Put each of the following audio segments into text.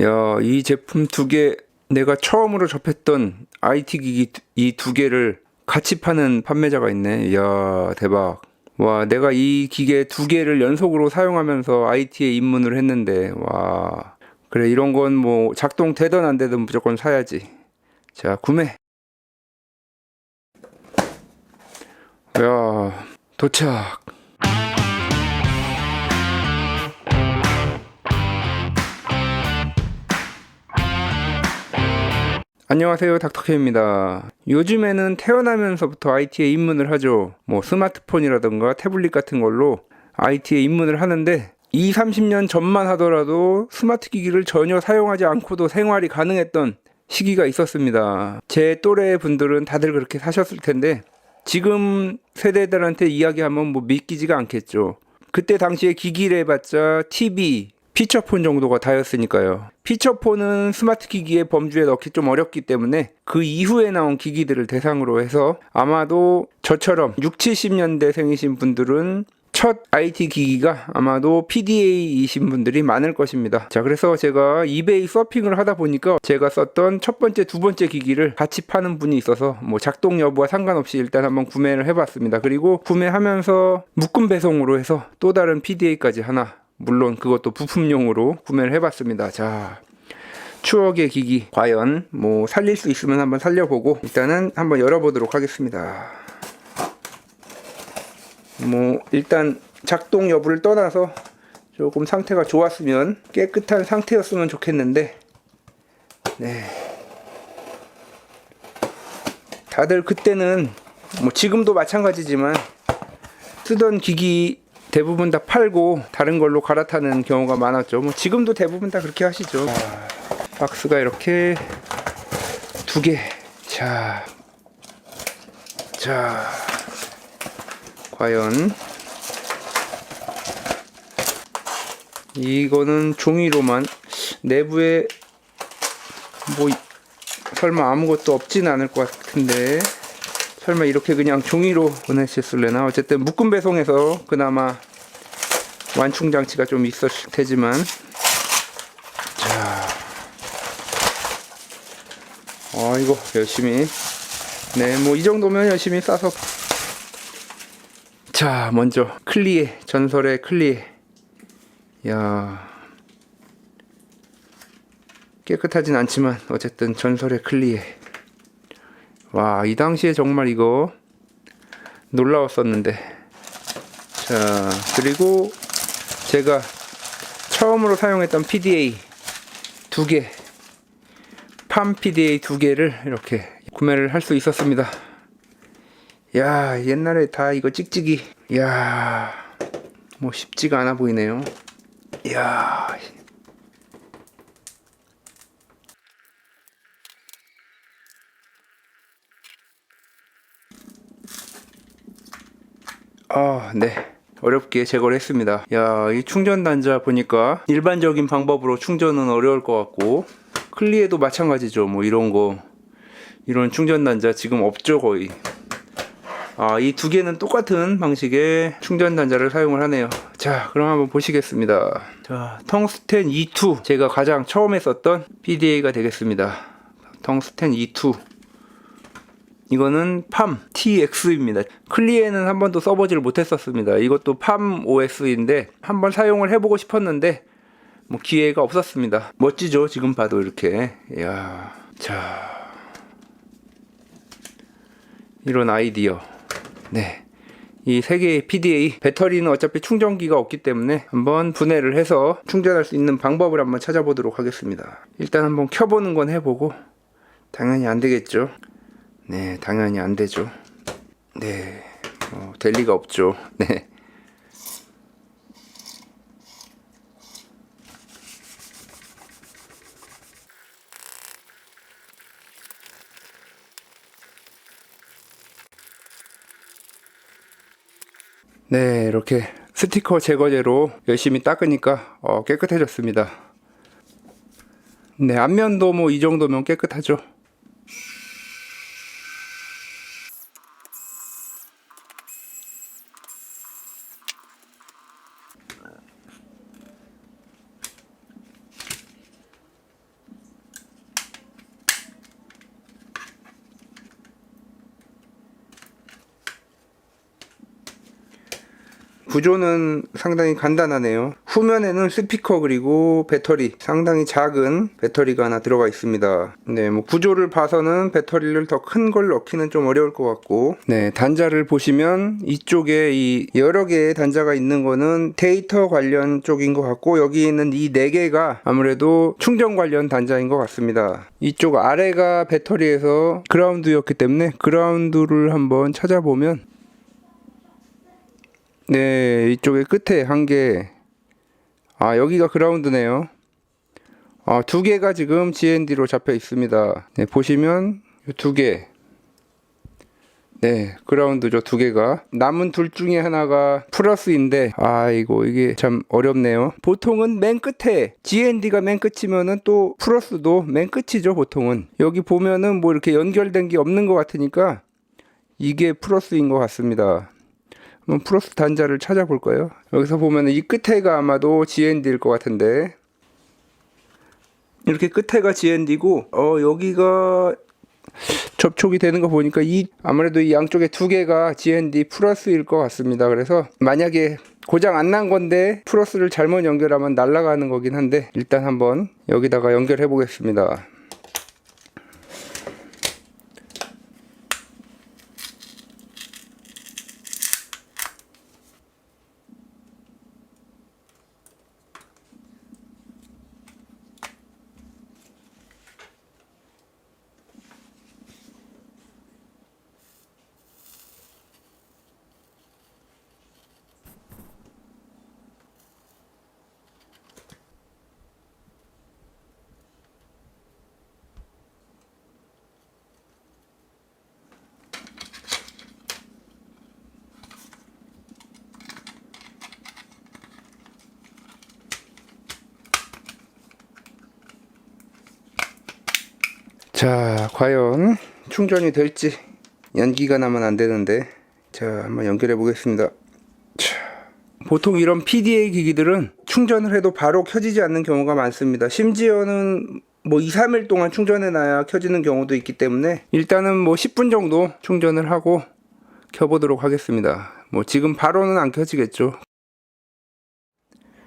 야, 이 제품 두 개 내가 처음으로 접했던 IT 기기 이 두 개를 같이 파는 판매자가 있네. 야, 대박. 와, 내가 이 기계 두 개를 연속으로 사용하면서 IT에 입문을 했는데, 와. 그래, 이런 건 뭐 작동 되든 안 되든 무조건 사야지. 자, 구매. 야, 도착. 안녕하세요 닥터케입니다. 요즘에는 태어나면서부터 IT에 입문을 하죠. 뭐 스마트폰이라든가 태블릿 같은 걸로 IT에 입문을 하는데 2, 30년 전만 하더라도 스마트 기기를 전혀 사용하지 않고도 생활이 가능했던 시기가 있었습니다. 제 또래 분들은 다들 그렇게 사셨을 텐데 지금 세대들한테 이야기하면 뭐 믿기지가 않겠죠. 그때 당시에 기기를 해봤자 TV, 피처폰 정도가 다였으니까요. 피처폰은 스마트 기기의 범주에 넣기 좀 어렵기 때문에 그 이후에 나온 기기들을 대상으로 해서 아마도 저처럼 6, 70년대생이신 분들은 첫 IT 기기가 아마도 PDA이신 분들이 많을 것입니다. 자, 그래서 제가 이베이 서핑을 하다 보니까 제가 썼던 첫 번째, 두 번째 기기를 같이 파는 분이 있어서 뭐 작동 여부와 상관없이 일단 한번 구매를 해봤습니다. 그리고 구매하면서 묶음 배송으로 해서 또 다른 PDA까지 하나 물론 그것도 부품용으로 구매를 해봤습니다. 자, 추억의 기기 과연 뭐 살릴 수 있으면 한번 살려보고 일단은 한번 열어보도록 하겠습니다. 뭐 일단 작동 여부를 떠나서 조금 상태가 좋았으면 깨끗한 상태였으면 좋겠는데 네. 다들 그때는 뭐 지금도 마찬가지지만 쓰던 기기 대부분 다 팔고 다른 걸로 갈아타는 경우가 많았죠. 뭐 지금도 대부분 다 그렇게 하시죠. 자, 박스가 이렇게 두 개. 자, 자, 과연 이거는 종이로만 내부에 뭐 설마 아무것도 없진 않을 것 같은데 설마 이렇게 그냥 종이로 보내셨을래나 어쨌든 묶음 배송에서 그나마 완충 장치가 좀 있었을 테지만. 자. 어, 이거 열심히. 네 뭐 이 정도면 열심히 싸서. 자 먼저 클리에 전설의 클리에. 야. 깨끗하진 않지만 어쨌든 전설의 클리에. 와, 이 당시에 정말 이거 놀라웠었는데. 자, 그리고 제가 처음으로 사용했던 PDA 두 개, 팜 PDA 두 개를 이렇게 구매를 할 수 있었습니다. 야, 옛날에 다 이거 찍찍이. 야, 뭐 쉽지가 않아 보이네요. 야, 아, 네. 어렵게 제거를 했습니다. 야, 이 충전 단자 보니까 일반적인 방법으로 충전은 어려울 것 같고 클리에도 마찬가지죠. 뭐 이런 거 이런 충전 단자 지금 없죠 거의. 아, 이 두 개는 똑같은 방식의 충전 단자를 사용을 하네요. 자, 그럼 한번 보시겠습니다. 자, 텅스텐 E2 제가 가장 처음에 썼던 PDA가 되겠습니다. 텅스텐 E2 이거는 팜 TX입니다. 클리에는 한 번도 써보지를 못했었습니다. 이것도 팜 OS인데 한번 사용을 해보고 싶었는데 뭐 기회가 없었습니다. 멋지죠? 지금 봐도 이렇게. 야, 자 이런 아이디어. 네. 이세 개의 PDA 배터리는 어차피 충전기가 없기 때문에 한번 분해를 해서 충전할 수 있는 방법을 한번 찾아보도록 하겠습니다. 일단 한번 켜보는 건 해보고 당연히 안 되겠죠. 네, 당연히 안 되죠. 네, 어, 될 리가 없죠. 네. 네, 이렇게 스티커 제거제로 열심히 닦으니까 어, 깨끗해졌습니다. 네, 앞면도 뭐 이 정도면 깨끗하죠. 구조는 상당히 간단하네요. 후면에는 스피커 그리고 배터리 상당히 작은 배터리가 하나 들어가 있습니다. 네, 뭐 구조를 봐서는 배터리를 더 큰 걸 넣기는 좀 어려울 것 같고 네, 단자를 보시면 이쪽에 이 여러 개의 단자가 있는 거는 데이터 관련 쪽인 것 같고 여기 있는 이 네 개가 아무래도 충전 관련 단자인 것 같습니다. 이쪽 아래가 배터리에서 그라운드였기 때문에 그라운드를 한번 찾아보면 네, 이쪽에 끝에 한 개. 아, 여기가 그라운드네요. 아, 두 개가 지금 GND로 잡혀 있습니다. 네, 보시면 이두 개. 네, 그라운드죠, 두 개가. 남은 둘 중에 하나가 플러스인데, 아이고, 이게 참 어렵네요. 보통은 맨 끝에, GND가 맨 끝이면은 또 플러스도 맨 끝이죠, 보통은. 여기 보면은 뭐 이렇게 연결된 게 없는 것 같으니까, 이게 플러스인 것 같습니다. 플러스 단자를 찾아볼까요? 여기서 보면 이 끝에가 아마도 GND일 것 같은데 이렇게 끝에가 GND고 어 여기가 접촉이 되는 거 보니까 이 아무래도 이 양쪽에 두 개가 GND 플러스일 것 같습니다. 그래서 만약에 고장 안 난 건데 플러스를 잘못 연결하면 날아가는 거긴 한데 일단 한번 여기다가 연결해 보겠습니다. 자, 과연 충전이 될지 연기가 나면 안 되는데 자, 한번 연결해 보겠습니다. 자, 보통 이런 PDA 기기들은 충전을 해도 바로 켜지지 않는 경우가 많습니다. 심지어는 뭐 2, 3일 동안 충전해 놔야 켜지는 경우도 있기 때문에 일단은 뭐 10분 정도 충전을 하고 켜보도록 하겠습니다. 뭐 지금 바로는 안 켜지겠죠.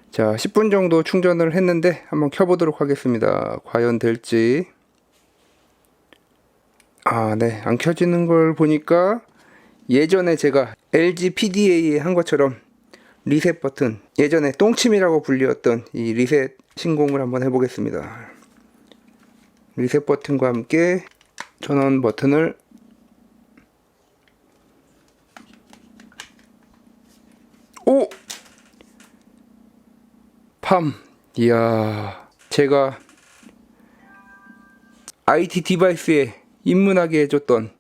자, 10분 정도 충전을 했는데 한번 켜보도록 하겠습니다. 과연 될지. 아, 네. 안 켜지는 걸 보니까 예전에 제가 LG PDA에 한 것처럼 리셋 버튼, 예전에 똥침이라고 불리웠던 이 리셋 신공을 한번 해보겠습니다. 리셋 버튼과 함께 전원 버튼을 오! 팜. 이야. 제가 IT 디바이스에 입문하게 해줬던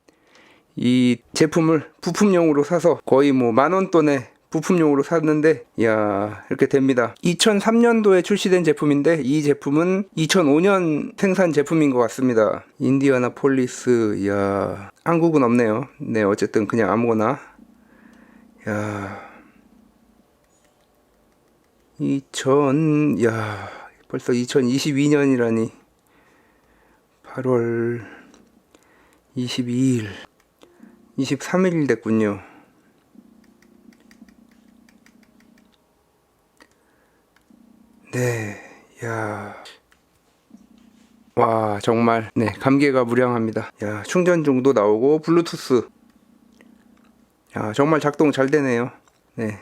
이 제품을 부품용으로 사서 거의 뭐 만원 돈에 부품용으로 샀는데 야 이렇게 됩니다. 2003년도에 출시된 제품인데 이 제품은 2005년 생산 제품인 것 같습니다. 인디아나 폴리스 야 한국은 없네요. 네 어쨌든 그냥 아무거나. 야. 2000, 야, 벌써 2022년이라니. 8월 22일, 23일 됐군요. 네, 야. 와, 정말, 네, 감개가 무량합니다. 야, 충전 중도 나오고, 블루투스. 야, 정말 작동 잘 되네요. 네.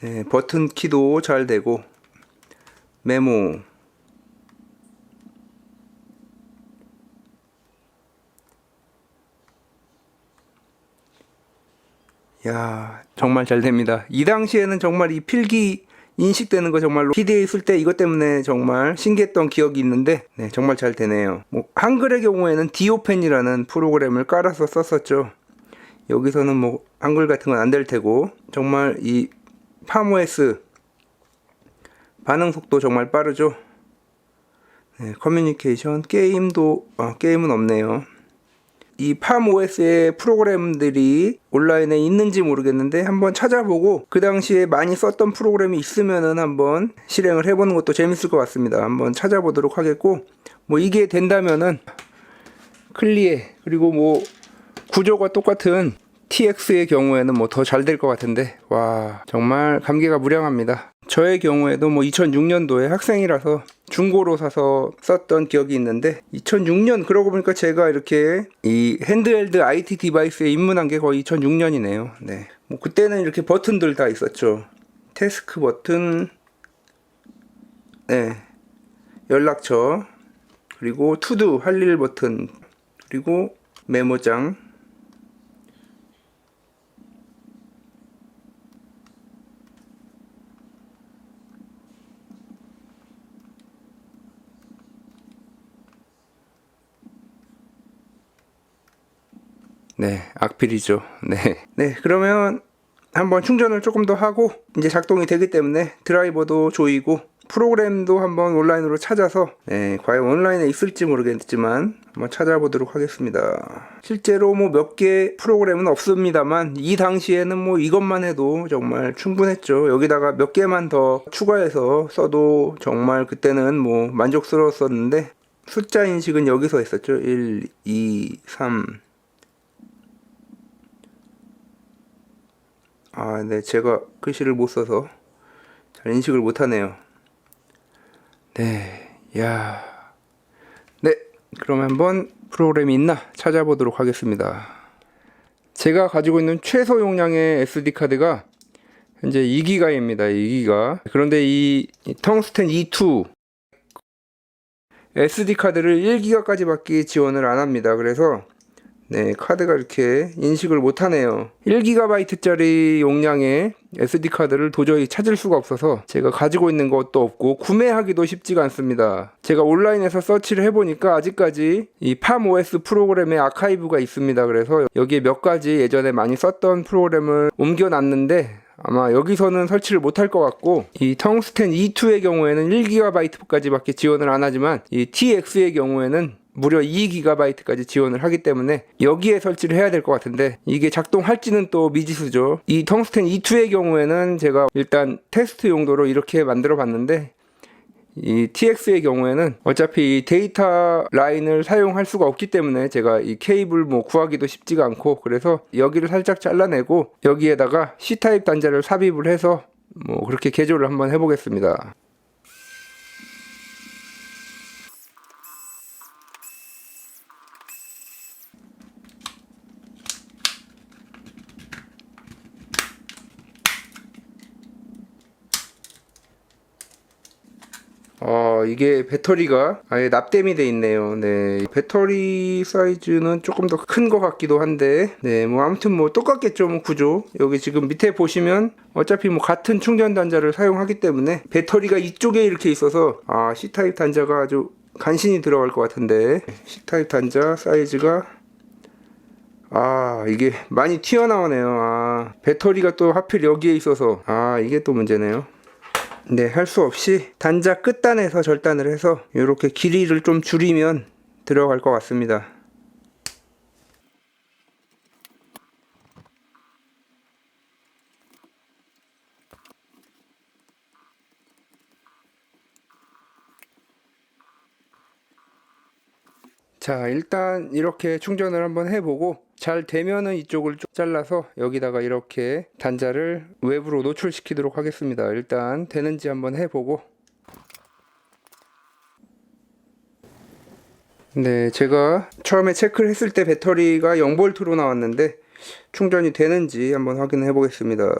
네, 버튼 키도 잘 되고 메모 야 정말 잘 됩니다 이 당시에는 정말 이 필기 인식되는 거 정말로 PDA 쓸때 이것 때문에 정말 신기했던 기억이 있는데 네, 정말 잘 되네요 뭐 한글의 경우에는 디오펜이라는 프로그램을 깔아서 썼었죠 여기서는 뭐 한글 같은 건 안 될 테고 정말 이 팜OS 반응 속도 정말 빠르죠. 네, 커뮤니케이션 게임도 아, 게임은 없네요. 이 팜OS의 프로그램들이 온라인에 있는지 모르겠는데 한번 찾아보고 그 당시에 많이 썼던 프로그램이 있으면은 한번 실행을 해보는 것도 재밌을 것 같습니다. 한번 찾아보도록 하겠고 뭐 이게 된다면은 클리에 그리고 뭐 구조가 똑같은 TX의 경우에는 뭐 더 잘 될 것 같은데 와 정말 감개가 무량합니다. 저의 경우에도 뭐 2006년도에 학생이라서 중고로 사서 썼던 기억이 있는데 2006년 그러고 보니까 제가 이렇게 이 핸드헬드 IT 디바이스에 입문한 게 거의 2006년이네요. 네. 뭐 그때는 이렇게 버튼들 다 있었죠. 태스크 버튼, 네. 연락처, 그리고 투두 할 일 버튼, 그리고 메모장, 네, 악필이죠. 네. 네, 그러면 한번 충전을 조금 더 하고 이제 작동이 되기 때문에 드라이버도 조이고 프로그램도 한번 온라인으로 찾아서 네, 과연 온라인에 있을지 모르겠지만 한번 찾아보도록 하겠습니다. 실제로 뭐 몇 개 프로그램은 없습니다만 이 당시에는 뭐 이것만 해도 정말 충분했죠. 여기다가 몇 개만 더 추가해서 써도 정말 그때는 뭐 만족스러웠었는데 숫자 인식은 여기서 했었죠. 1, 2, 3, 아, 네, 제가 글씨를 못 써서 잘 인식을 못 하네요. 네, 야. 네, 그럼 한번 프로그램이 있나 찾아보도록 하겠습니다. 제가 가지고 있는 최소 용량의 SD 카드가 현재 2기가입니다. 2기가. 그런데 이 텅스텐 E2 SD 카드를 1기가까지밖에 지원을 안 합니다. 그래서 네, 카드가 이렇게 인식을 못하네요. 1GB짜리 용량의 SD카드를 도저히 찾을 수가 없어서 제가 가지고 있는 것도 없고 구매하기도 쉽지가 않습니다. 제가 온라인에서 서치를 해보니까 아직까지 이 팜OS 프로그램의 아카이브가 있습니다. 그래서 여기에 몇 가지 예전에 많이 썼던 프로그램을 옮겨놨는데 아마 여기서는 설치를 못할 것 같고 이 텅스텐 E2의 경우에는 1GB까지밖에 지원을 안 하지만 이 TX의 경우에는 무려 2GB까지 지원을 하기 때문에 여기에 설치를 해야 될 것 같은데 이게 작동할지는 또 미지수죠. 이 텅스텐 E2의 경우에는 제가 일단 테스트 용도로 이렇게 만들어 봤는데 이 TX의 경우에는 어차피 이 데이터 라인을 사용할 수가 없기 때문에 제가 이 케이블 뭐 구하기도 쉽지가 않고 그래서 여기를 살짝 잘라내고 여기에다가 C타입 단자를 삽입을 해서 뭐 그렇게 개조를 한번 해보겠습니다. 어, 이게 배터리가 아예 납땜이 돼 있네요. 네. 배터리 사이즈는 조금 더 큰 것 같기도 한데, 네. 뭐, 아무튼 뭐, 똑같겠죠. 뭐, 구조. 여기 지금 밑에 보시면, 어차피 뭐, 같은 충전 단자를 사용하기 때문에, 배터리가 이쪽에 이렇게 있어서, 아, C타입 단자가 아주 간신히 들어갈 것 같은데, C타입 단자 사이즈가, 아, 이게 많이 튀어나오네요. 아, 배터리가 또 하필 여기에 있어서, 아, 이게 또 문제네요. 네, 할 수 없이 단자 끝단에서 절단을 해서 이렇게 길이를 좀 줄이면 들어갈 것 같습니다. 자, 일단 이렇게 충전을 한번 해보고 잘 되면은 이쪽을 좀 잘라서 여기다가 이렇게 단자를 외부로 노출시키도록 하겠습니다. 일단 되는지 한번 해보고 네, 제가 처음에 체크를 했을 때 배터리가 0V로 나왔는데 충전이 되는지 한번 확인해 보겠습니다.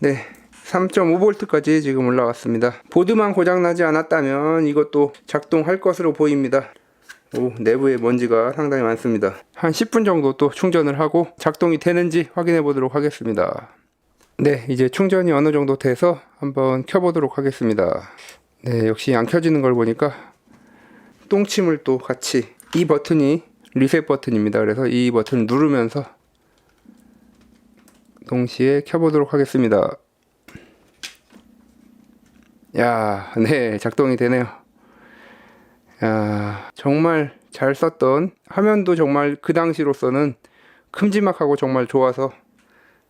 네, 3.5V까지 지금 올라왔습니다. 보드만 고장나지 않았다면 이것도 작동할 것으로 보입니다. 오, 내부에 먼지가 상당히 많습니다. 한 10분 정도 또 충전을 하고 작동이 되는지 확인해 보도록 하겠습니다. 네, 이제 충전이 어느 정도 돼서 한번 켜보도록 하겠습니다. 네, 역시 안 켜지는 걸 보니까 똥침을 또 같이 이 버튼이 리셋 버튼입니다. 그래서 이 버튼을 누르면서 동시에 켜보도록 하겠습니다. 야, 네, 작동이 되네요. 야, 정말 잘 썼던 화면도 정말 그 당시로서는 큼지막하고 정말 좋아서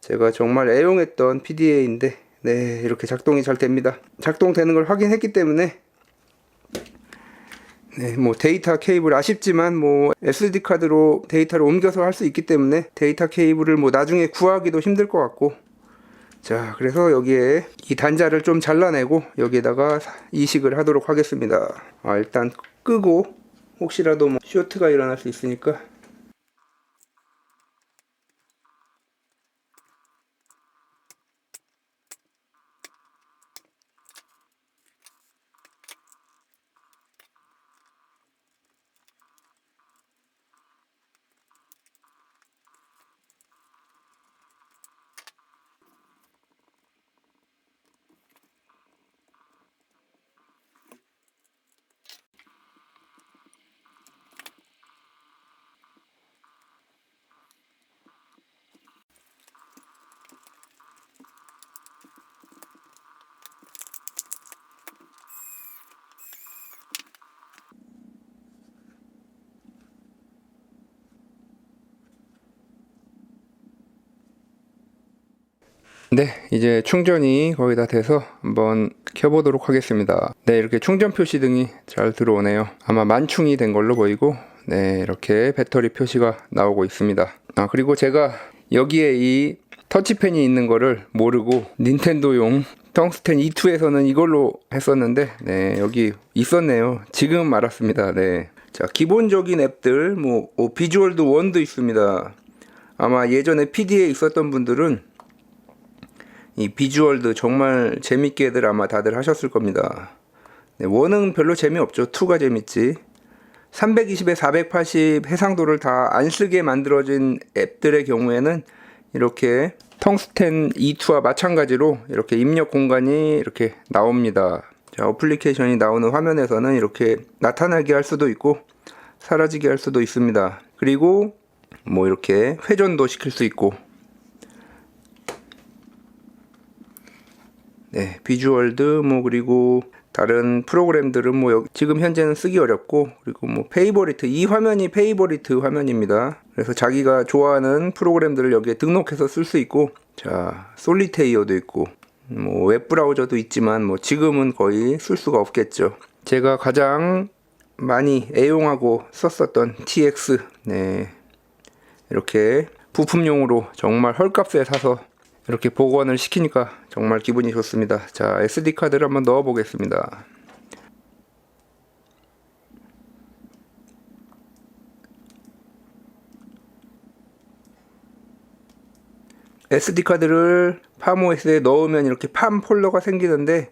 제가 정말 애용했던 PDA인데 네, 이렇게 작동이 잘 됩니다. 작동되는 걸 확인했기 때문에 네, 뭐 데이터 케이블 아쉽지만 뭐 SD 카드로 데이터를 옮겨서 할 수 있기 때문에 데이터 케이블을 뭐 나중에 구하기도 힘들 것 같고 자 그래서 여기에 이 단자를 좀 잘라내고 여기에다가 이식을 하도록 하겠습니다 아 일단 끄고 혹시라도 뭐 쇼트가 일어날 수 있으니까 네, 이제 충전이 거의 다 돼서 한번 켜보도록 하겠습니다. 네, 이렇게 충전 표시 등이 잘 들어오네요. 아마 만충이 된 걸로 보이고, 네, 이렇게 배터리 표시가 나오고 있습니다. 아, 그리고 제가 여기에 이 터치펜이 있는 거를 모르고 닌텐도용 텅스텐 E2에서는 이걸로 했었는데, 네, 여기 있었네요. 지금 알았습니다. 네. 자, 기본적인 앱들, 뭐, 뭐 비주얼드 원도 있습니다. 아마 예전에 PD에 있었던 분들은 이 비주얼도 정말 재밌게들 아마 다들 하셨을 겁니다. 네, 원은 별로 재미없죠. 2가 재밌지. 320에 480 해상도를 다 안 쓰게 만들어진 앱들의 경우에는 이렇게 텅스텐 E2와 마찬가지로 이렇게 입력 공간이 이렇게 나옵니다. 자, 어플리케이션이 나오는 화면에서는 이렇게 나타나게 할 수도 있고 사라지게 할 수도 있습니다. 그리고 뭐 이렇게 회전도 시킬 수 있고 네, 비주얼드 뭐 그리고 다른 프로그램들은 뭐 지금 현재는 쓰기 어렵고 그리고 뭐 페이보리트 이 화면이 페이보리트 화면입니다. 그래서 자기가 좋아하는 프로그램들을 여기에 등록해서 쓸 수 있고 자 솔리테이어도 있고 뭐 웹브라우저도 있지만 뭐 지금은 거의 쓸 수가 없겠죠. 제가 가장 많이 애용하고 썼었던 TX 네 이렇게 부품용으로 정말 헐값에 사서 이렇게 복원을 시키니까 정말 기분이 좋습니다. 자, SD 카드를 한번 넣어 보겠습니다. SD 카드를 팜OS에 넣으면 이렇게 팜 폴더가 생기는데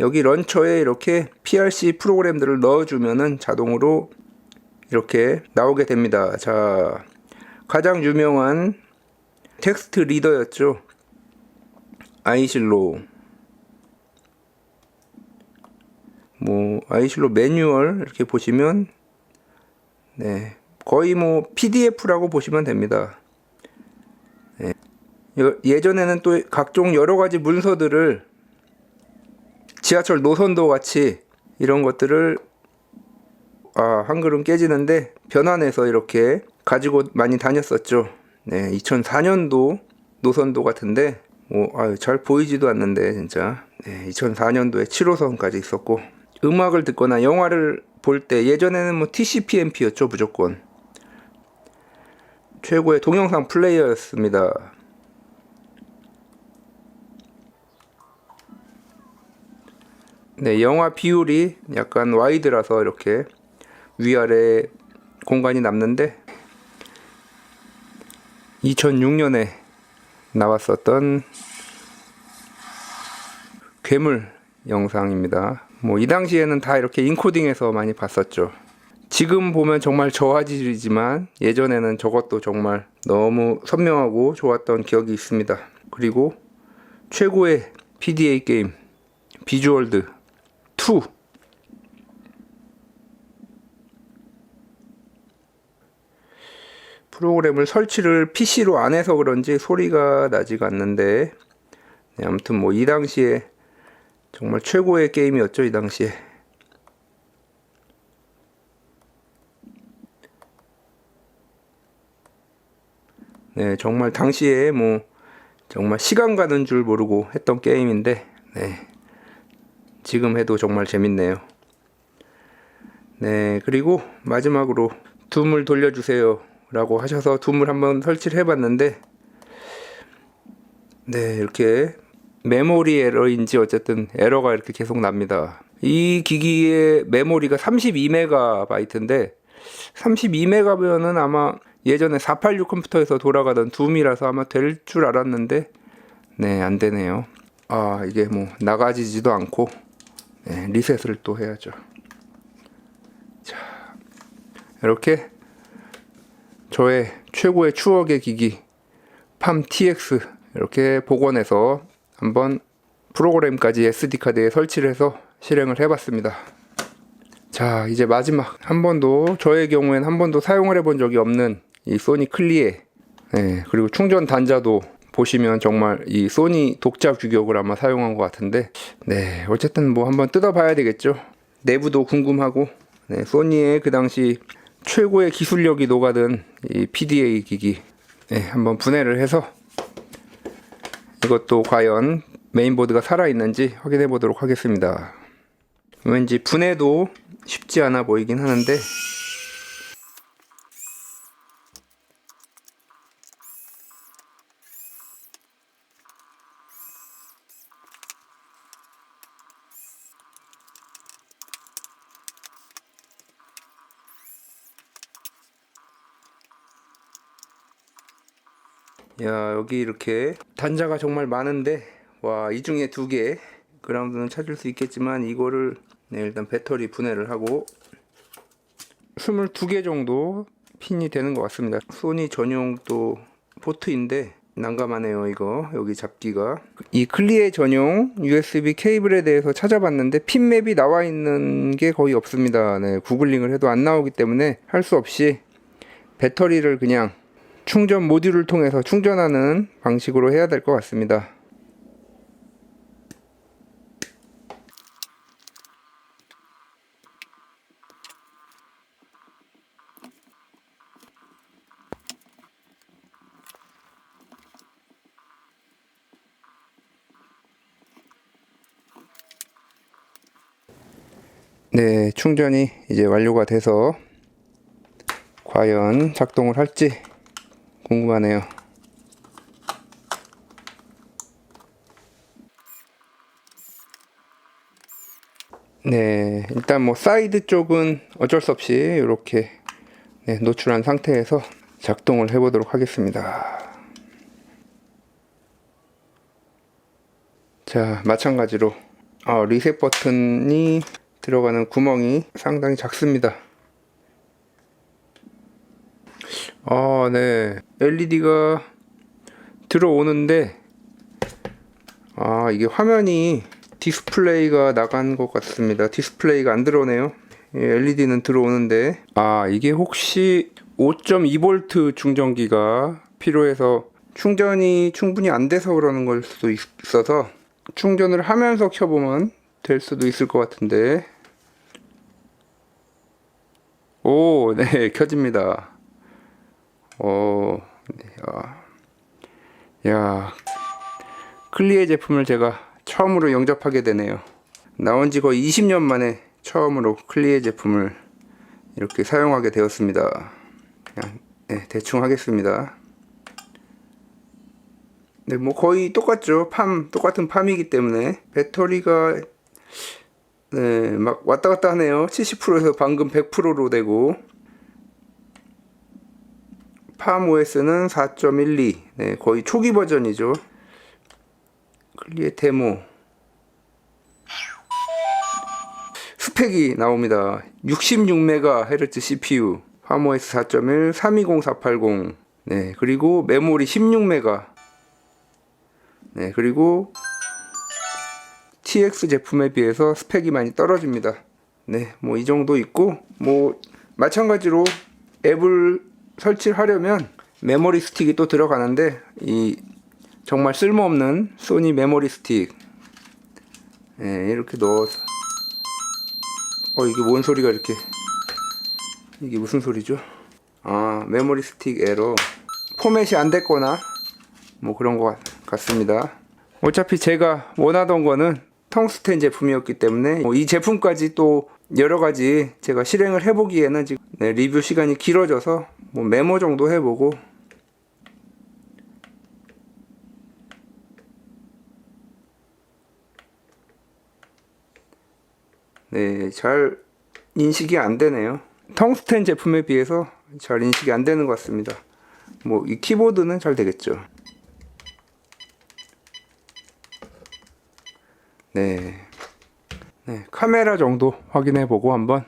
여기 런처에 이렇게 PRC 프로그램들을 넣어주면은 자동으로 이렇게 나오게 됩니다. 자, 가장 유명한 텍스트 리더였죠. 아이실로 뭐 아이실로 매뉴얼 이렇게 보시면 네 거의 뭐 PDF라고 보시면 됩니다. 네. 예전에는 또 각종 여러 가지 문서들을 지하철 노선도 같이 이런 것들을 아 한글은 깨지는데 변환해서 이렇게 가지고 많이 다녔었죠. 네, 2004년도 노선도 같은데 뭐, 아유, 잘 보이지도 않는데 진짜 네, 2004년도에 7호선까지 있었고 음악을 듣거나 영화를 볼 때 예전에는 뭐 TCP/MP였죠 무조건 최고의 동영상 플레이어였습니다. 네, 영화 비율이 약간 와이드라서 이렇게 위아래 공간이 남는데 2006년에 나왔었던 괴물 영상입니다. 뭐 이 당시에는 다 이렇게 인코딩해서 많이 봤었죠. 지금 보면 정말 저화질이지만 예전에는 저것도 정말 너무 선명하고 좋았던 기억이 있습니다. 그리고 최고의 PDA 게임 비주얼드 2 프로그램을 설치를 PC로 안 해서 그런지 소리가 나지가 않는데. 네, 아무튼 뭐 이 당시에 정말 최고의 게임이었죠 이 당시에. 네 정말 당시에 뭐 정말 시간 가는 줄 모르고 했던 게임인데. 네 지금 해도 정말 재밌네요. 네, 그리고 마지막으로 둠을 돌려주세요. 라고 하셔서 둠을 한번 설치를 해봤는데, 네, 이렇게 메모리 에러인지 어쨌든 에러가 이렇게 계속 납니다. 이 기기의 메모리가 32MB인데, 32MB면은 아마 예전에 486 컴퓨터에서 돌아가던 둠이라서 아마 될 줄 알았는데, 네, 안 되네요. 아, 이게 뭐 나가지지도 않고, 네, 리셋을 또 해야죠. 자, 이렇게 저의 최고의 추억의 기기 팜 TX 이렇게 복원해서 한번 프로그램까지 SD 카드에 설치를 해서 실행을 해봤습니다. 자, 이제 마지막 한 번도 저의 경우엔 한 번도 사용을 해본 적이 없는 이 소니 클리에 네, 그리고 충전 단자도 보시면 정말 이 소니 독자 규격을 아마 사용한 것 같은데 네 어쨌든 뭐 한번 뜯어봐야 되겠죠 내부도 궁금하고 네, 소니의 그 당시 최고의 기술력이 녹아든 이 PDA 기기 네, 한번 분해를 해서 이것도 과연 메인보드가 살아있는지 확인해 보도록 하겠습니다. 왠지 분해도 쉽지 않아 보이긴 하는데 야 여기 이렇게 단자가 정말 많은데 와 이 중에 두 개. 그라운드는 찾을 수 있겠지만 이거를 네, 일단 배터리 분해를 하고 22개 정도 핀이 되는 것 같습니다. 소니 전용 또 포트인데 난감하네요 이거. 여기 잡기가. 이 클리에 전용 USB 케이블에 대해서 찾아봤는데 핀 맵이 나와 있는 게 거의 없습니다. 네, 구글링을 해도 안 나오기 때문에 할 수 없이 배터리를 그냥 충전 모듈을 통해서 충전하는 방식으로 해야 될 것 같습니다. 네, 충전이 이제 완료가 돼서 과연 작동을 할지 궁금하네요. 네, 일단 뭐 사이드 쪽은 어쩔 수 없이 이렇게 네, 노출한 상태에서 작동을 해보도록 하겠습니다. 자, 마찬가지로 어, 리셋 버튼이 들어가는 구멍이 상당히 작습니다. 아, 네. LED가 들어오는데, 아, 이게 화면이 디스플레이가 나간 것 같습니다. 디스플레이가 안 들어오네요. LED는 들어오는데, 아, 이게 혹시 5.2V 충전기가 필요해서 충전이 충분히 안 돼서 그러는 걸 수도 있어서 충전을 하면서 켜보면 될 수도 있을 것 같은데, 오, 네, 켜집니다. 어, 야, 야, 클리에 제품을 제가 처음으로 영접하게 되네요. 나온 지 거의 20년 만에 처음으로 클리에 제품을 이렇게 사용하게 되었습니다. 그냥, 네, 대충 하겠습니다. 네, 뭐 거의 똑같죠. 팜, 똑같은 팜이기 때문에 배터리가 네, 막 왔다 갔다 하네요. 70%에서 방금 100%로 되고 팜OS는 4.12 네, 거의 초기 버전이죠. 클리에 데모. 스펙이 나옵니다. 66MHz CPU 팜OS 4.1 320480 네, 그리고 메모리 16메가. 네, 그리고 TX 제품에 비해서 스펙이 많이 떨어집니다. 네, 뭐 이 정도 있고 뭐 마찬가지로 앱을 설치를 하려면 메모리 스틱이 또 들어가는데 이 정말 쓸모없는 소니 메모리 스틱. 예, 이렇게 넣어서. 어 이게 뭔 소리가 이렇게. 이게 무슨 소리죠? 아 메모리 스틱 에러. 포맷이 안 됐거나 뭐 그런 것 같습니다. 어차피 제가 원하던 거는 텅스텐 제품이었기 때문에 뭐 이 제품까지 또 여러 가지 제가 실행을 해보기에는 지금 네, 리뷰 시간이 길어져서 뭐 메모 정도 해보고 네, 잘 인식이 안 되네요. 텅스텐 제품에 비해서 잘 인식이 안 되는 것 같습니다. 뭐 이 키보드는 잘 되겠죠. 네. 네, 카메라 정도 확인해 보고 한번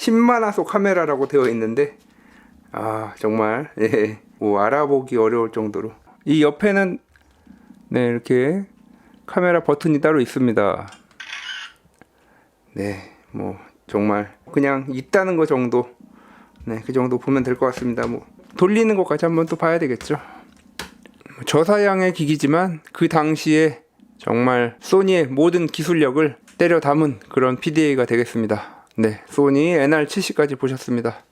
10만화소 카메라라고 되어 있는데 아 정말 예, 뭐 알아보기 어려울 정도로 이 옆에는 네 이렇게 카메라 버튼이 따로 있습니다. 네, 뭐 정말 그냥 있다는 거 정도 네 그 정도 보면 될 것 같습니다. 뭐 돌리는 것까지 한번 또 봐야 되겠죠. 저사양의 기기지만 그 당시에 정말 소니의 모든 기술력을 때려 담은 그런 PDA가 되겠습니다. 네, 소니 NR70까지 보셨습니다.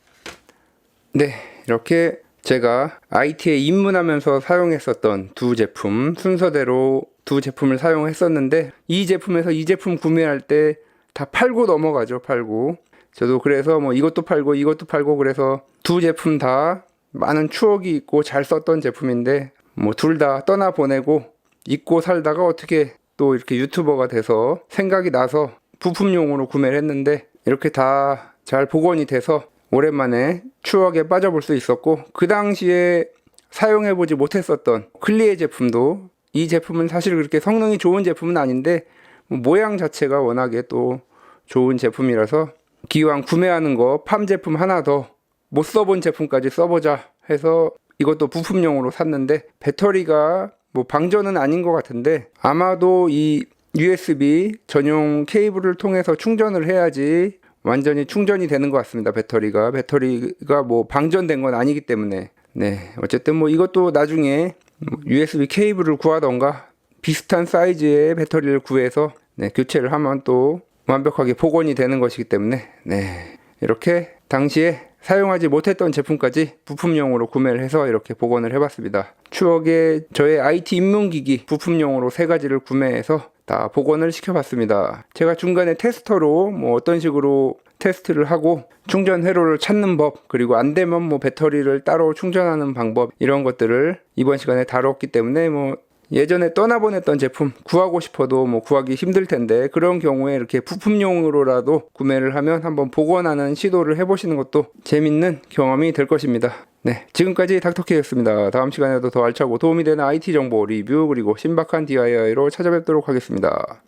네, 이렇게 제가 IT에 입문하면서 사용했었던 두 제품 순서대로 두 제품을 사용했었는데 이 제품에서 이 제품 구매할 때 다 팔고 넘어가죠, 팔고. 저도 그래서 뭐 이것도 팔고 이것도 팔고 그래서 두 제품 다 많은 추억이 있고 잘 썼던 제품인데 뭐 둘 다 떠나 보내고 잊고 살다가 어떻게 또 이렇게 유튜버가 돼서 생각이 나서 부품용으로 구매를 했는데 이렇게 다 잘 복원이 돼서 오랜만에 추억에 빠져볼 수 있었고 그 당시에 사용해보지 못했었던 클리에 제품도 이 제품은 사실 그렇게 성능이 좋은 제품은 아닌데 뭐 모양 자체가 워낙에 또 좋은 제품이라서 기왕 구매하는 거 팜 제품 하나 더 못 써본 제품까지 써보자 해서 이것도 부품용으로 샀는데 배터리가 뭐 방전은 아닌 것 같은데 아마도 이 USB 전용 케이블을 통해서 충전을 해야지 완전히 충전이 되는 것 같습니다. 배터리가 배터리가 뭐 방전된 건 아니기 때문에 네 어쨌든 뭐 이것도 나중에 뭐 USB 케이블을 구하던가 비슷한 사이즈의 배터리를 구해서 네, 교체를 하면 또 완벽하게 복원이 되는 것이기 때문에 네 이렇게 당시에 사용하지 못했던 제품까지 부품용으로 구매를 해서 이렇게 복원을 해봤습니다. 추억의 저의 IT 입문기기 부품용으로 세 가지를 구매해서 다 복원을 시켜봤습니다. 제가 중간에 테스터로 뭐 어떤 식으로 테스트를 하고 충전 회로를 찾는 법 그리고 안 되면 뭐 배터리를 따로 충전하는 방법 이런 것들을 이번 시간에 다뤘기 때문에 뭐 예전에 떠나보냈던 제품 구하고 싶어도 뭐 구하기 힘들 텐데 그런 경우에 이렇게 부품용으로라도 구매를 하면 한번 복원하는 시도를 해보시는 것도 재밌는 경험이 될 것입니다. 네, 지금까지 닥터케였습니다. 다음 시간에도 더 알차고 도움이 되는 IT 정보 리뷰 그리고 신박한 DIY로 찾아뵙도록 하겠습니다.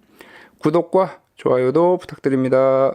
구독과 좋아요도 부탁드립니다.